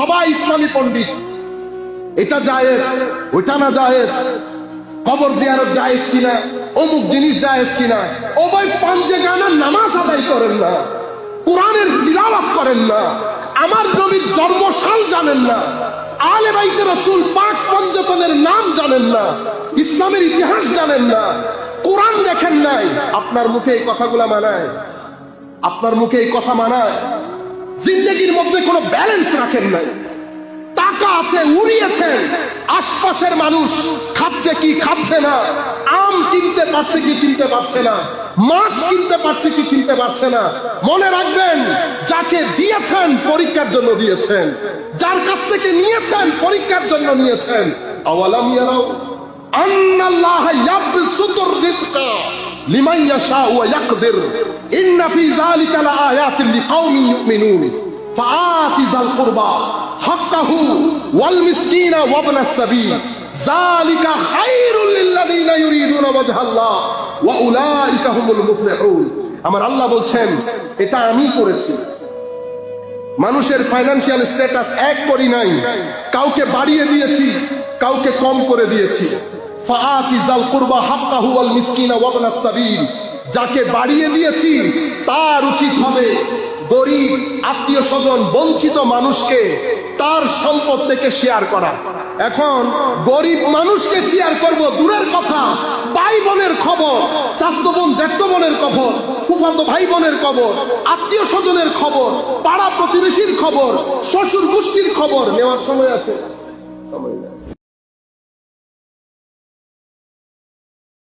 সবাই ইসলামী পণ্ডিত। এটা জায়েজ ওইটা না জায়েজ? কবর জিয়ারত জায়েজ কিনা? অমুক জিনিস জায়েজ কিনা? ও ভাই পাঞ্জে গানার নামাজ আদায় করেন না। কোরআনের তিলাওয়াত করেন না। আমার নবীর জন্মসাল জানেন না। আলে বাইতে রসুল পাক পঞ্জতনের নাম জানেন না। ইসলামের ইতিহাস জানেন না। কোরআন দেখেন নাই। আপনার মুখে এই কথাগুলা মানায়? আপনার মুখে এই কথা মানায়? ব্যালেন্স রাখেন নাই। টাকা আছে উড়িয়েছেন আশপাশের মানুষ খাচ্ছে কি খাচ্ছে না? আম কিনতে পারছে কি কিনতে পারছে না? মাছ কিনতে পারছে কি কিনতে পারছে না? মনে রাখবেন, যাকে দিয়েছেন পরীক্ষার জন্য দিয়েছেন, যার কাছ থেকে নিয়েছেন পরীক্ষার জন্য নিয়েছেন। আওয়ালাম ইয়ারাও ইন্না ফি যালিকা লাআয়াতিন লিকাওমিন ইউমিনুন। ফাআতিজাল কুরবা, হাক্কাহু ওয়াল মিসকিনা ওয়াবনাস সাবিল। যালিকা খায়রুল লিল্লাযিনা ইউরিদুনা ওয়াজহাল্লাহ, ওয়া উলাইকা হুমুল আমার আল্লাহ বলছেন, এটা আমি করেছি। মানুষের ফাইন্যান্সিয়াল স্ট্যাটাস এক করি নাই। কাউকে বাড়িয়ে দিয়েছি, কাউকে কম করে দিয়েছি। ফাআতিজাল কুরবা, হাক্কাহু ওয়াল মিসকিনা ওয়াবনাস সাবিল। যাকে বাড়িয়ে দিয়েছি, তার উচিত হবে গরিব, আত্মীয় স্বজন, বঞ্চিত মানুষকে তার সম্পদ থেকে শেয়ার করা এখন গরিব মানুষকে শেয়ার করব, দূরের কথা ভাই বোনের খবর চাস্তো বোন জ্যাঠতো বোনের খবর, ফুফাতো ভাই বোনের খবর, আত্মীয় স্বজনের খবর, পাড়া প্রতিবেশীর খবর, শ্বশুর গোষ্ঠীর খবর, নেওয়ার সময় আছে সময়।